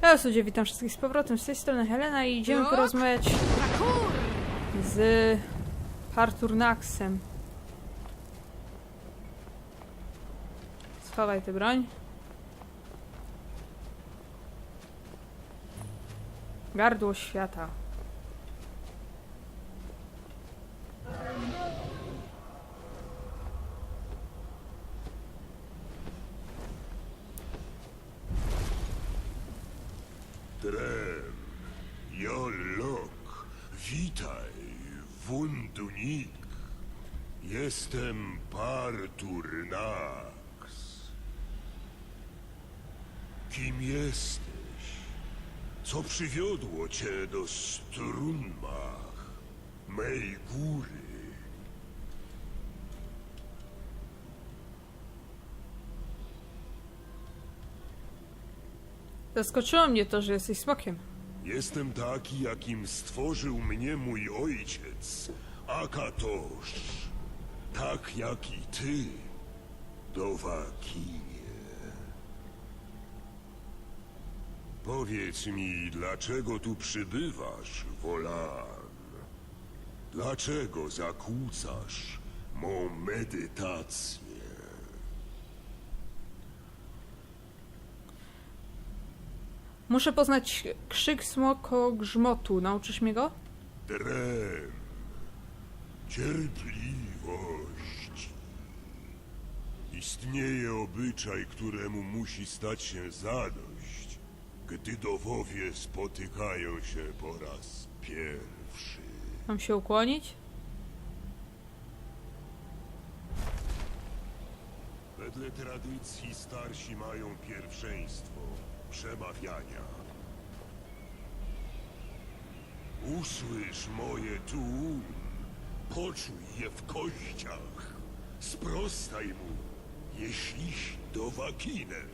Halo ludzie, witam wszystkich z powrotem z tej strony Helena i idziemy porozmawiać z Parturnaxem. Schowaj tę broń. Gardło świata. Drem, Jolok, witaj, Wundunik. Jestem Parturnax. Kim jesteś? Co przywiodło cię do Strunmach, mej góry? Zaskoczyło mnie to, że jesteś smokiem. Jestem taki, jakim stworzył mnie mój ojciec, Akatosz. Tak jak i ty, Dowakinie. Powiedz mi, dlaczego tu przybywasz, Wolan? Dlaczego zakłócasz mą medytację? Muszę poznać krzyk smoko grzmotu. Nauczysz mnie go? Drem, cierpliwość. Istnieje obyczaj, któremu musi stać się zadość, gdy dowowie spotykają się po raz pierwszy. Mam się ukłonić? Wedle tradycji starsi mają pierwszeństwo przemawiania. Usłysz moje tu, poczuj je w kościach. Sprostaj mu, jeśliś dowakinem.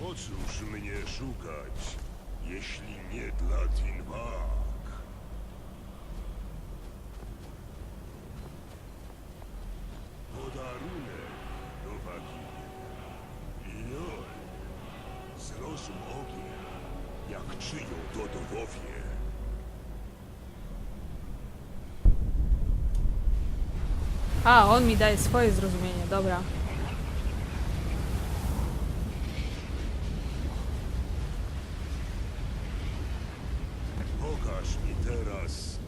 Po cóż mnie szukać, jeśli nie dla Tinwak? Podarunek do wagi. Joj, zrozum ogień, jak czyją to dowowie. A, on mi daje swoje zrozumienie, dobra. Pokaż mi teraz,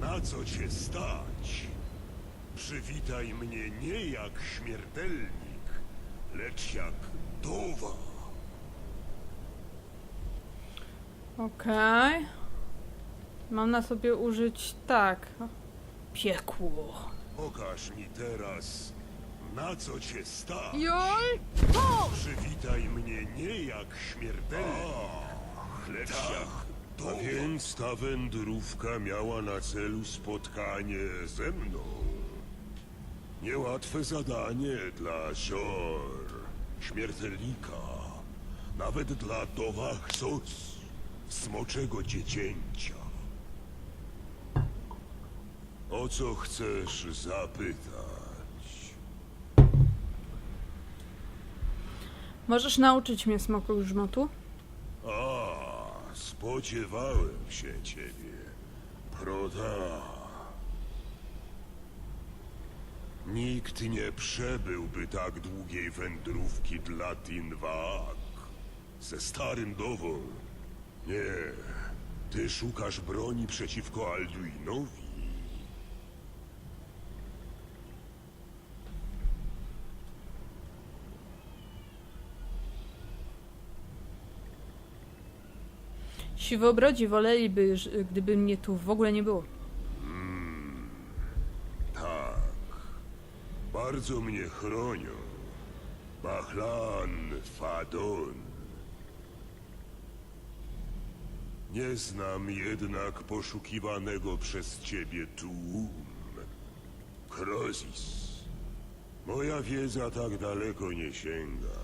na co cię stać. Przywitaj mnie nie jak śmiertelnik, lecz jak dowa. Okej. Mam na sobie użyć tak. Piekło. Pokaż mi teraz, na co cię stać. Jol! Przywitaj mnie nie jak śmiertelnik, lecz jak dowa. A więc ta wędrówka miała na celu spotkanie ze mną. Niełatwe zadanie dla Zior, śmiertelnika, nawet dla Dowach Sos, smoczego dziecięcia. O co chcesz zapytać? Możesz nauczyć mnie smoku grzmotu? A, spodziewałem się ciebie. Proda. Nikt nie przebyłby tak długiej wędrówki dla Tinwak. Ze starym dową. Nie, ty szukasz broni przeciwko Alduinowi. Siwobrodzi woleliby, gdyby mnie tu w ogóle nie było. Tak. Bardzo mnie chronią. Bachlan Fadon. Nie znam jednak poszukiwanego przez ciebie Tuum. Krozis. Moja wiedza tak daleko nie sięga.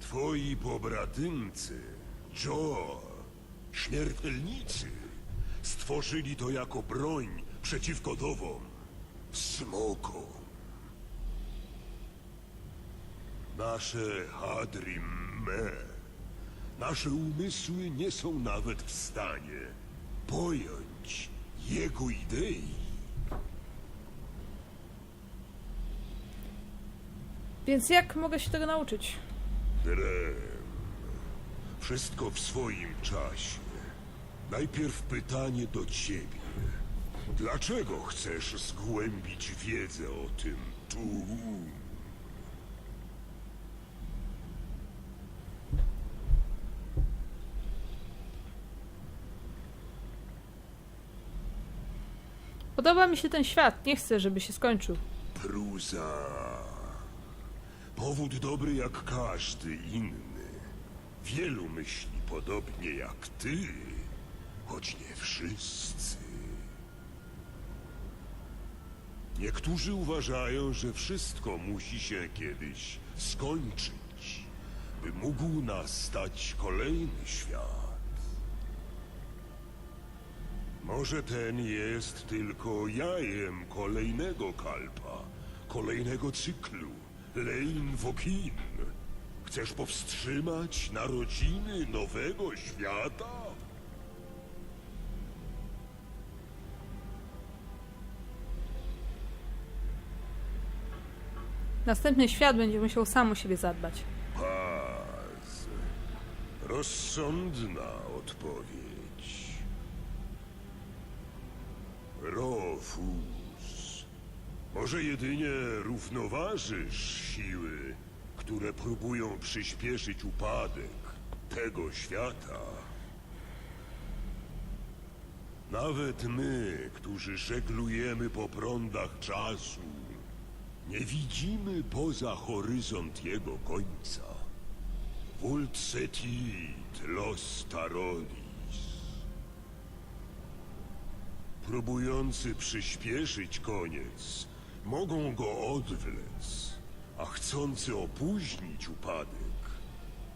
Twoi pobratymcy, Joe, śmiertelnicy, stworzyli to jako broń przeciwko dowom, smokom. Nasze Hadrim nasze umysły nie są nawet w stanie pojąć jego idei. Więc jak mogę się tego nauczyć? Drem. Wszystko w swoim czasie. Najpierw pytanie do ciebie. Dlaczego chcesz zgłębić wiedzę o tym tu? Podoba mi się ten świat, nie chcę, żeby się skończył. Prusa. Powód dobry jak każdy inny. Wielu myśli podobnie jak ty, choć nie wszyscy. Niektórzy uważają, że wszystko musi się kiedyś skończyć, by mógł nastać kolejny świat. Może ten jest tylko jajem kolejnego kalpa, kolejnego cyklu. Lein Wokin. Chcesz powstrzymać narodziny nowego świata? Następny świat będzie musiał sam o siebie zadbać. Paz. Rozsądna odpowiedź. Rofus. Może jedynie równoważysz siły, które próbują przyspieszyć upadek tego świata. Nawet my, którzy żeglujemy po prądach czasu, nie widzimy poza horyzont jego końca. Vult setit los tarodis. Próbujący przyspieszyć koniec mogą go odwlec, a chcący opóźnić upadek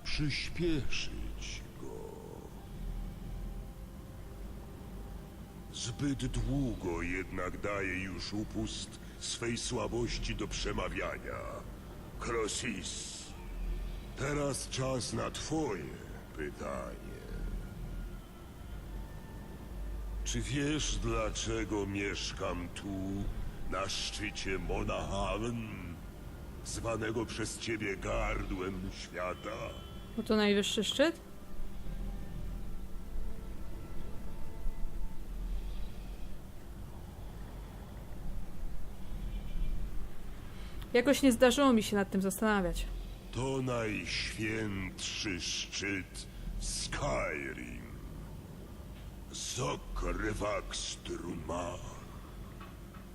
przyspieszyć go. Zbyt długo jednak daje już upust swej słabości do przemawiania. Krosis, teraz czas na twoje pytanie. Czy wiesz, dlaczego mieszkam tu, na szczycie Monahan, zwanego przez ciebie gardłem świata? Bo to najwyższy szczyt? Jakoś nie zdarzyło mi się nad tym zastanawiać. To najświętszy szczyt Skyrim. Zokrywak Strumar.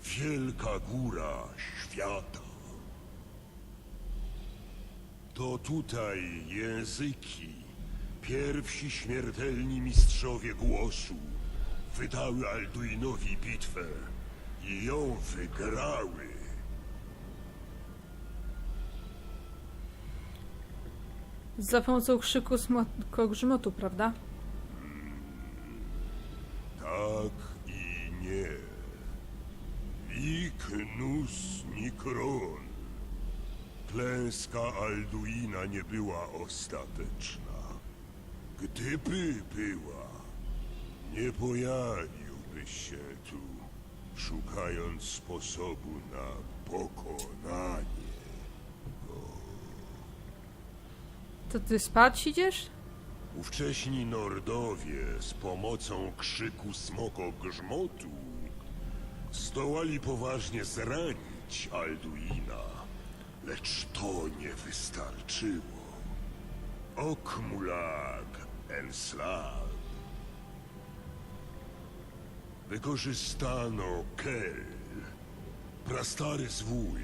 Wielka góra świata. To tutaj języki, pierwsi śmiertelni mistrzowie głosu, wydały Alduinowi bitwę i ją wygrały. Za pomocą krzyku smokogrzmotu, prawda? Tak i nie. Iknus Nikron. Klęska Alduina nie była ostateczna. Gdyby była, nie pojawiłbyś się tu, szukając sposobu na pokonanie. To ty spać idziesz? Ówcześni Nordowie z pomocą krzyku smoko grzmotu zdołali poważnie zranić Alduina, lecz to nie wystarczyło. Okmulag Enslav. Wykorzystano Kel, prastary zwój.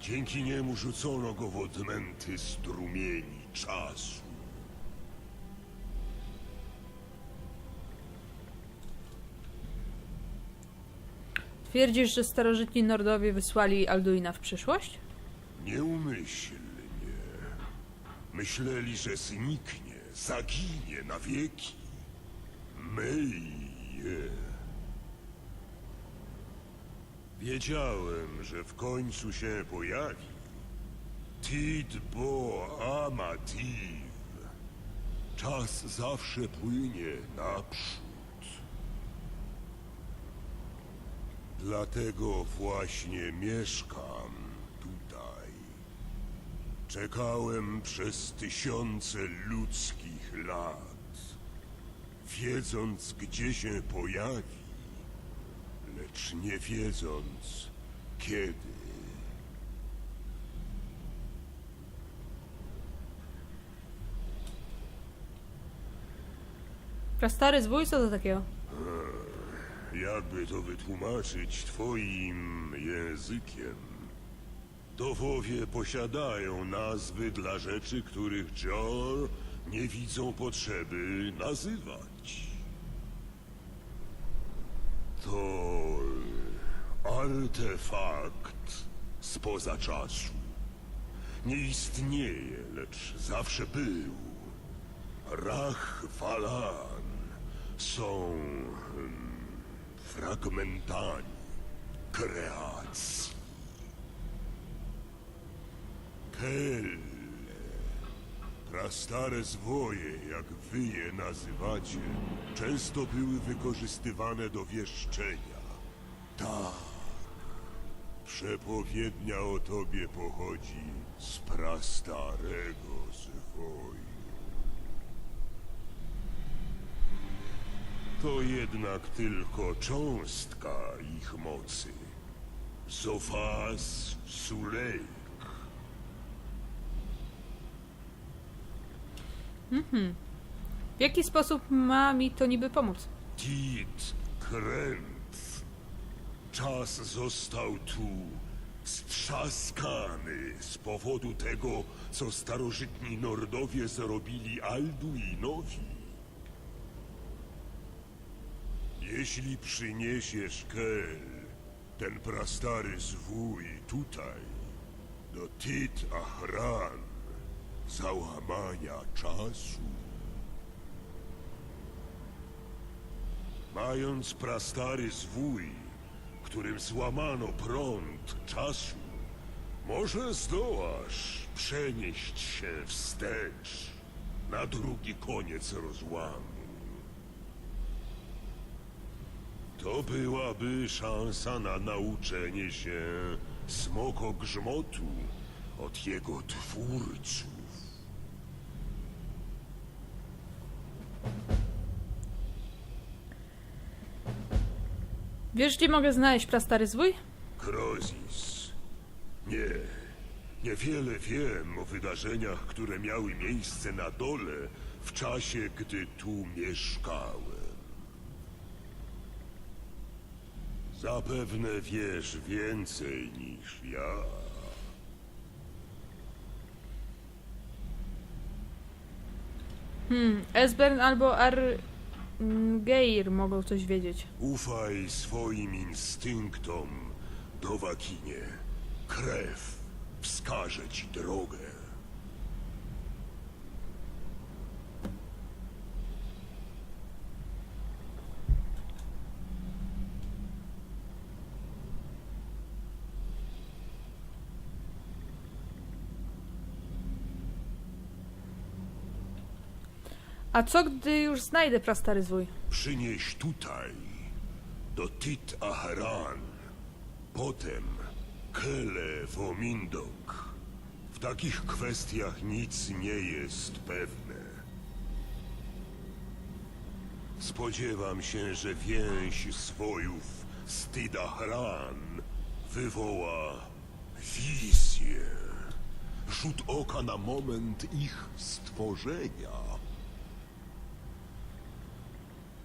Dzięki niemu rzucono go w odmęty strumieni czasu. Twierdzisz, że starożytni Nordowie wysłali Alduina w przyszłość? Nieumyślnie. Myśleli, że zniknie, zaginie na wieki. Myje. Wiedziałem, że w końcu się pojawi. Tid bo amativ. Czas zawsze płynie naprzód. Dlatego właśnie mieszkam tutaj. Czekałem przez tysiące ludzkich lat, wiedząc, gdzie się pojawi, lecz nie wiedząc, kiedy. Prastary zwój, co to takiego? Jakby to wytłumaczyć twoim językiem? Dowowie posiadają nazwy dla rzeczy, których Jor nie widzą potrzeby nazywać. To artefakt spoza czasu. Nie istnieje, lecz zawsze był. Rach Valan są fragmentami kreacji. Kelle, prastare zwoje, jak wy je nazywacie, często były wykorzystywane do wieszczenia. Tak, przepowiednia o tobie pochodzi z prastarego zwoju. To jednak tylko cząstka ich mocy. Zofas Sulejk. W jaki sposób ma mi to niby pomóc? Tit Kręt. Czas został tu strzaskany z powodu tego, co starożytni Nordowie zrobili Alduinowi. Jeśli przyniesiesz Kel, ten prastary zwój tutaj, do Tit Ahran, załamania czasu, Mając prastary zwój, którym złamano prąd czasu, może zdołasz przenieść się wstecz na drugi koniec rozłamu. To byłaby szansa na nauczenie się smokogrzmotu od jego twórców. Wiesz, gdzie mogę znaleźć prastary zwój? Krozis. Nie. Niewiele wiem o wydarzeniach, które miały miejsce na dole w czasie, gdy tu mieszkałem. Zapewne wiesz więcej niż ja. Esbern albo Argeir mogą coś wiedzieć. Ufaj swoim instynktom, Dowakinie. Krew wskaże ci drogę. A co, gdy już znajdę prastary zwój? Przynieś tutaj, do Tit Aharan. Potem Kele Womindok. W takich kwestiach nic nie jest pewne. Spodziewam się, że więź swojów z Tidahran wywoła wizję. Rzut oka na moment ich stworzenia.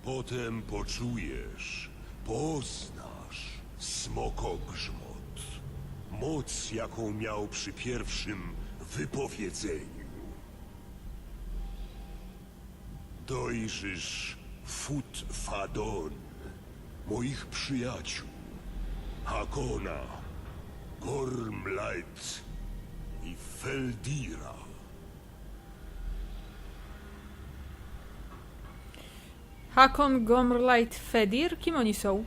Potem poczujesz, poznasz smokogrzmot. Moc, jaką miał przy pierwszym wypowiedzeniu. Dojrzysz Fut Fadon, moich przyjaciół, Hakona, Gormlight i Feldira. Hakon, Gomrlight, Fedir? Kim oni są?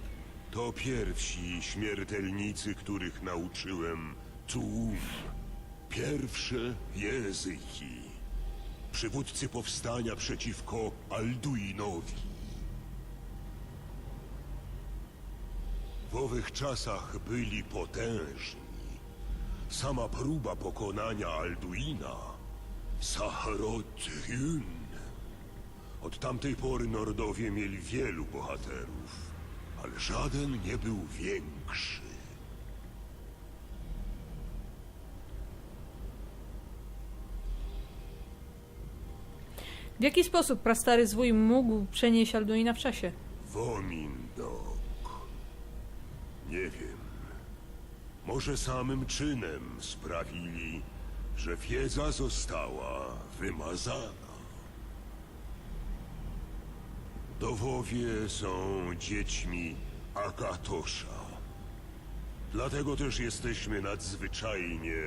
To pierwsi śmiertelnicy, których nauczyłem Tuum. Pierwsze języki. Przywódcy powstania przeciwko Alduinowi. W owych czasach byli potężni. Sama próba pokonania Alduina, Saharot-Yun. Od tamtej pory Nordowie mieli wielu bohaterów, ale żaden nie był większy. W jaki sposób prastary zwój mógł przenieść Alduina w czasie? Womindok. Nie wiem. Może samym czynem sprawili, że wiedza została wymazana. Dowowie są dziećmi Agatosza. Dlatego też jesteśmy nadzwyczajnie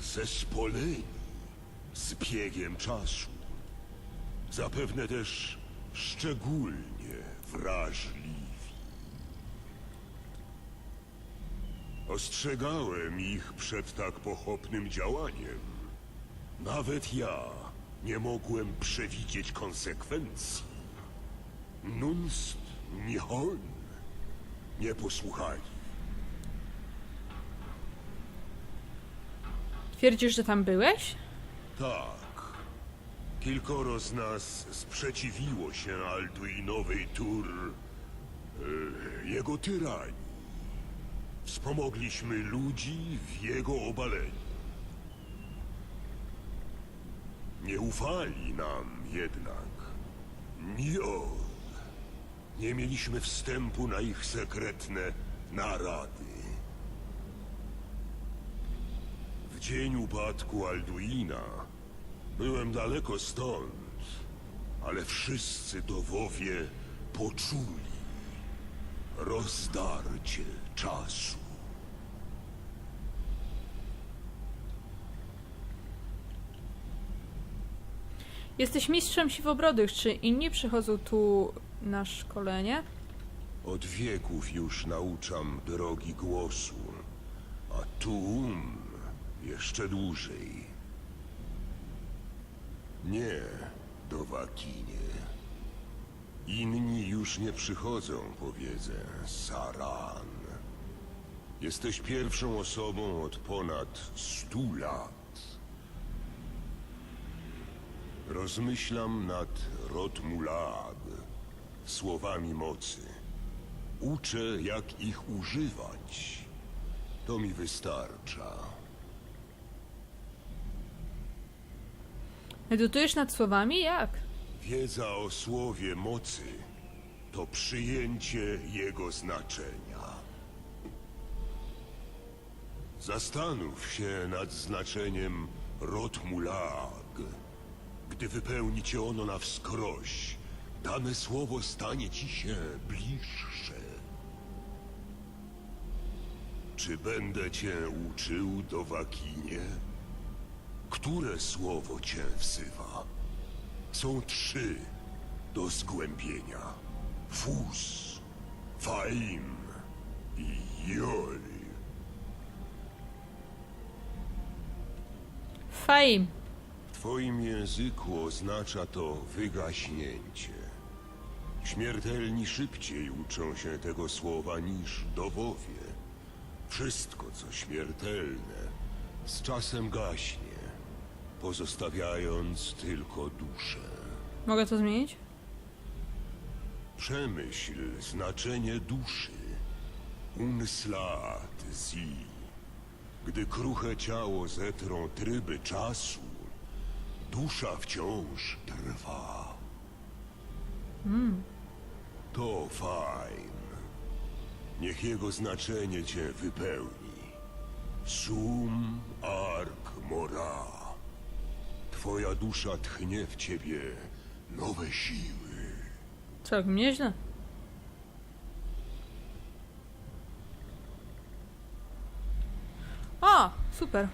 zespoleni z biegiem czasu. Zapewne też szczególnie wrażliwi. Ostrzegałem ich przed tak pochopnym działaniem. Nawet ja nie mogłem przewidzieć konsekwencji. Nunst, Nihon nie posłuchali. Twierdzisz, że tam byłeś? Tak. Kilkoro z nas sprzeciwiło się Alduinowej Tur... E, jego tyranii. Wspomogliśmy ludzi w jego obaleniu. Nie ufali nam jednak. Ni on. Nie mieliśmy wstępu na ich sekretne narady. W dzień upadku Alduina byłem daleko stąd, ale wszyscy dowowie poczuli rozdarcie czasu. Jesteś mistrzem siwobrodych. Czy inni przychodzą tu na szkolenie? Od wieków już nauczam drogi głosu, a Tuum jeszcze dłużej. Nie, Dowakinie. Inni już nie przychodzą po wiedzę, Saran. Jesteś pierwszą osobą od ponad stu lat. Rozmyślam nad Rotmulag, słowami mocy. Uczę, jak ich używać. To mi wystarcza. Medytujesz nad słowami? Jak? Wiedza o słowie mocy to przyjęcie jego znaczenia. Zastanów się nad znaczeniem Rotmulag. Gdy wypełni cię ono na wskroś, dane słowo stanie ci się bliższe. Czy będę cię uczył, Dowakinie? Które słowo cię wzywa? Są trzy do zgłębienia. Fus, Faim i Jol. Faim. W twoim języku oznacza to wygaśnięcie. Śmiertelni szybciej uczą się tego słowa niż dowowie. Wszystko, co śmiertelne, z czasem gaśnie, pozostawiając tylko duszę. Mogę to zmienić? Przemyśl znaczenie duszy. Unslat zi. Gdy kruche ciało zetrą tryby czasu, dusza wciąż trwa. To fajn. Niech jego znaczenie cię wypełni. Sum ark mora. Twoja dusza tchnie w ciebie nowe siły. Całkiem nieźle. O, super.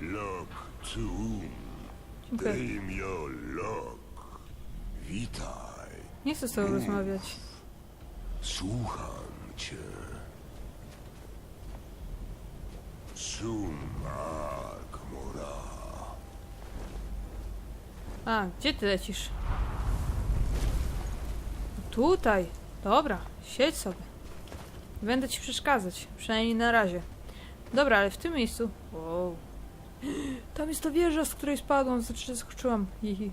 Lok Tum. Dziękuję. Dejmio Lok. Witaj. Nie chcę z tobą rozmawiać. Słucham cię. Sumak mora. A, gdzie ty lecisz? Tutaj. Dobra, siedź sobie. Będę ci przeszkadzać, przynajmniej na razie. Dobra, ale w tym miejscu... Wow. Tam jest ta wieża, z której spadłam, znaczy skoczyłam. Hihi.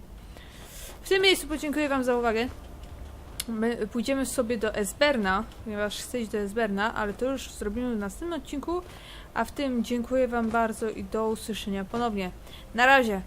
W tym miejscu podziękuję wam za uwagę. My pójdziemy sobie do Esberna, ponieważ chcę iść do Esberna, ale to już zrobimy w następnym odcinku. A w tym dziękuję wam bardzo i do usłyszenia ponownie. Na razie!